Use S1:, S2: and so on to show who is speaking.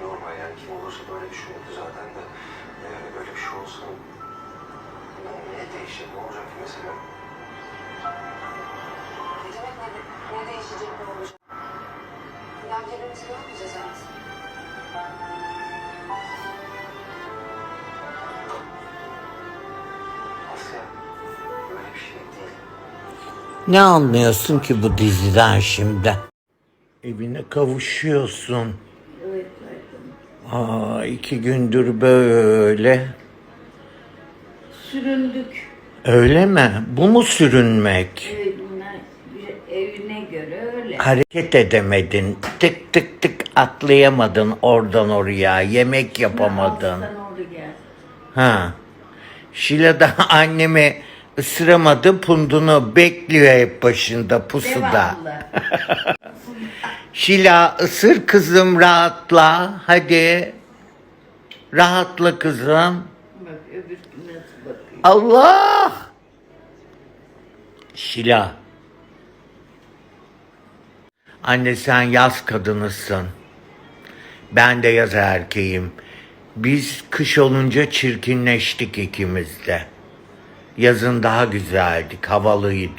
S1: değişim olursa böyle bir şey oldu zaten de e, böyle bir şey olsa ne, ne değişir ne olacak ki mesela?
S2: Ne demek ne, ne değişecek ne olacak? Ya birbirimizi ne yapacağız artık?
S1: Asya böyle bir şey değil.
S3: Ne anlıyorsun ki bu diziden şimdi? Evine kavuşuyorsun. Aa, iki gündür böyle.
S4: Süründük.
S3: Öyle mi? Bu mu sürünmek?
S4: Evine, evine göre öyle.
S3: Hareket edemedin. Tık tık tık atlayamadın oradan oraya. Yemek yapamadın. Ha. Şila da annemi ısıramadı. Pundunu bekliyor hep başında pusuda.
S4: Devamlı.
S3: Şila ısır kızım rahatla. Hadi. Rahatla kızım.
S4: Bak öbür nasıl bakıyor.
S3: Allah! Şila. Anne sen yaz kadınısın. Ben de yaz erkeğim. Biz kış olunca çirkinleştik ikimiz de. Yazın daha güzeldik, havalıydı.